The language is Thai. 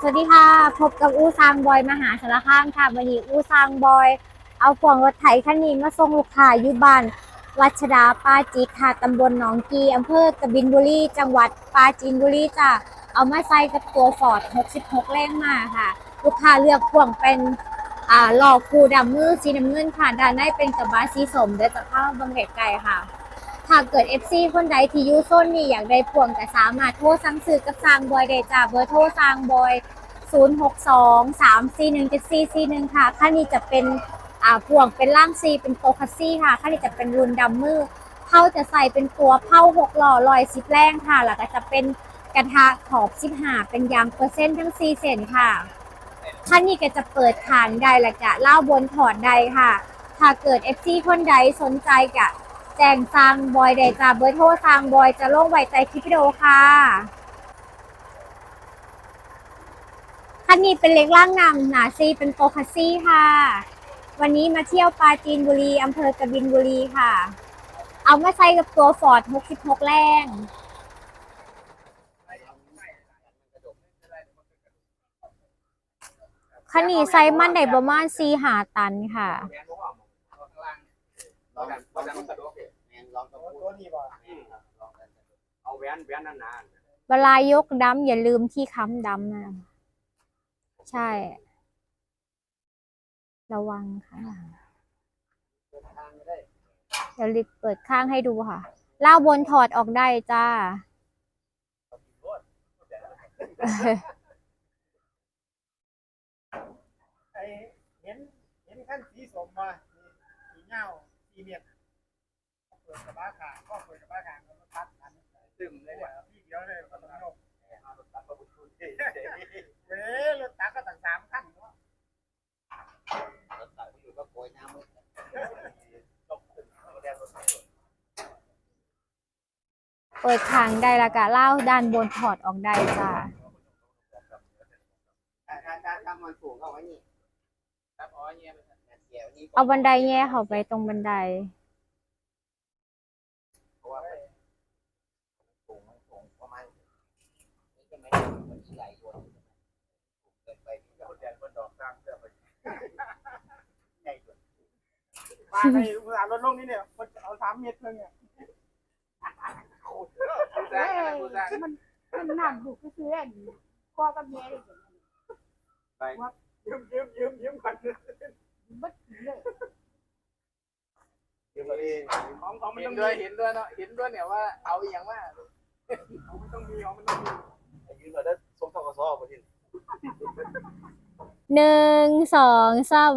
สวัสดีค่ะ พบกับอู้ซางบอยมหาสารคามค่ะวันนี้อู้ซางบอย เอาพวงรถไถคันนี้มาส่งลูกค้าอยู่บ้านวัชดาปาจีค่ะตำบลหนองกีอำเภอกบินบุรีจังหวัดปราจีนบุรีจ้ะเอามาใส่กับตัวฟอร์ด66แรงมาค่ะ ลูกค้าเลือกพวงเป็นอ่าหลอกคูดำมือสีน้ำเงินค่ะด้านในเป็นกระบะสีสมเดี๋ยวจะเข้าบังไกลๆค่ะ ถ้าเกิด FC คนใดที่อยูโซนนี่อยากได้พวงก็สามารถโทรสั่งซื้อกับซางบอยได้จ้าเบอร์โทรซางบอย 062 341 7441 ค่ะค่านี้จะเป็นอ่าพวงเป็นล่างซีเป็นโตคัสซี่ค่ะค่านี้จะเป็นรุ่นดำมือเผาจะใส่เป็นตัวเผาหกหล่อลอยสิบแรงค่ะแล้วก็จะเป็นกระทะขอบสิบห้าเป็นยางเปอร์เซ็นต์ทั้ง4เซนค่ะค่านี้ก็จะเปิดฐานได้และจะเล่าบนถอดได้ค่ะ ถ้าเกิด FC คนใดสนใจกะ แจ้งซางบอยได้จ้าเบอร์โทรซางบอยจะลงไว้ใต้คลิปวิดีโอค่ะคันนี้เป็นเล็กล่างนำหนาซีเป็นโปคัสซี่ค่ะ วันนี้มาเที่ยวปาจีนบุรีอำเภอกบินบุรีค่ะ เอามาใส่กับตัวฟอร์ด66 แรงคันนี้ไซมันได้ประมาณ4หาตันค่ะ ลองกันลองกันสะดวกแมนลองกันตัวนี้บ่เอาแหวนแหวนนานเวลายกดำอย่าลืมที่ค้ำดำนะใช่ ระวังค่ะทางได้เดี๋ยวลิดเปิดข้างให้ดูค่ะเล่าวบนถอดออกได้จ้าไอ้เห็นเห็นขั้นสีสมมาสีเงา สีเมียดเปิดกระบะขางก็เปิดกระบะขางแล้วตัดอันตึมเลยเนี่ยที่เดียวเลยก็ต้องยกเอารถตัดประบุชุนที่เว้ยรถตักก็ตั้งสามขั้นเนาะรถตัดอยู่ก็โกยน้ำมืดตกตึมแดงรถตัดเปิดทางได้และกะเล่าวด้านบนถอดออกได้จ้าถ้าถ้าถ้าถ้ามันสูงเข้าไว้นี่ครับอ๋อเนี่ยมัน เสียวนี่เอาบันไดแง่เข้าไปตรงบันได เพราะว่าสูงมันสูงประมาณนี่จะไม่ได้เหมือนที่ไหลโยนสูงเกินไปที่เราแดงบนดอกสร้างเพื่อไปใหญ่สุดมาในอุตสาหรถลงนี่เนี่ยมันเอาสามเมตรเพิ่งเนี่ยผู้สร้างผู้สร้างมันมันหนักบุกซื้อๆอันนี้พ่อกับแม่เลยเห็นไปยืมยืมยืมยืมก่อน บัดเลยเดี๋ยวนี้ของของมันเห็ต้นองด้วยมีเห็นด้วยเนาะเห็นด้วยเนี่ยว่าเอาอย่างว่าของมันต้องมีของมันต้องมียืนเราได้ส่งทกศมาทีหนึ่งสองสาม